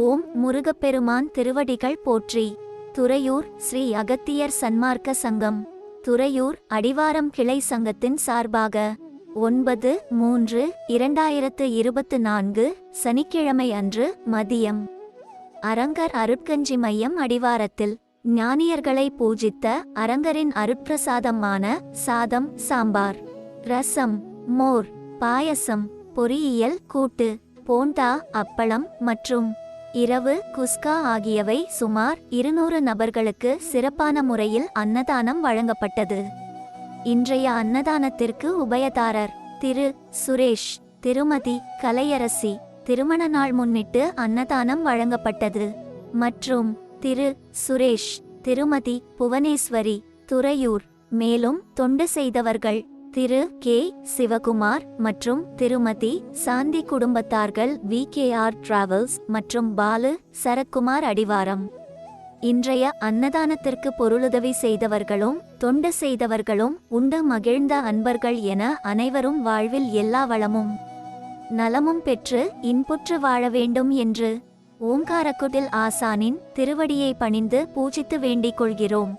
ஓம் முருகப்பெருமான் திருவடிகள் போற்றி. துறையூர் ஸ்ரீ அகத்தியர் சன்மார்க்க சங்கம். துறையூர் அடிவாரம் கிளை சங்கத்தின் சார்பாக ஒன்பது மூன்று இரண்டாயிரத்து இருபத்து நான்கு சனிக்கிழமை அன்று மதியம். அரங்கர் அருட்கஞ்சி மையம் அடிவாரத்தில் ஞானியர்களை பூஜித்த அரங்கரின் அருட்பிரசாதமான சாதம் சாம்பார் ரசம் மோர் பாயசம் பொறியியல் கூட்டு போண்டா அப்பளம் மற்றும் இரவு குஸ்கா ஆகியவை சுமார் இருநூறு நபர்களுக்கு சிறப்பான முறையில் அன்னதானம் வழங்கப்பட்டது. இன்றைய அன்னதானத்திற்கு உபயதாரர் திரு. சுரேஷ் திருமதி. கலையரசி திருமண நாள் முன்னிட்டு அன்னதானம் வழங்கப்பட்டது. மற்றும் திரு. சுரேஷ் திருமதி. புவனேஸ்வரி துறையூர் மேலும் தொண்டு செய்தவர்கள் திரு கே. சிவகுமார் மற்றும் திருமதி சாந்தி குடும்பத்தார்கள் வி. கே. ஆர். டிராவல்ஸ் மற்றும் பாலு சரத்குமார் அடிவாரம். இன்றைய அன்னதானத்திற்கு பொருளுதவி செய்தவர்களும் தொண்டு செய்தவர்களும் உண்டு மகிழ்ந்த அன்பர்கள் என அனைவரும் வாழ்வில் எல்லா வளமும் நலமும் பெற்று இன்புற்று வாழ வேண்டும் என்று ஓங்காரக்குடில் ஆசானின் திருவடியை பணிந்து பூஜித்து வேண்டிக் கொள்கிறோம்.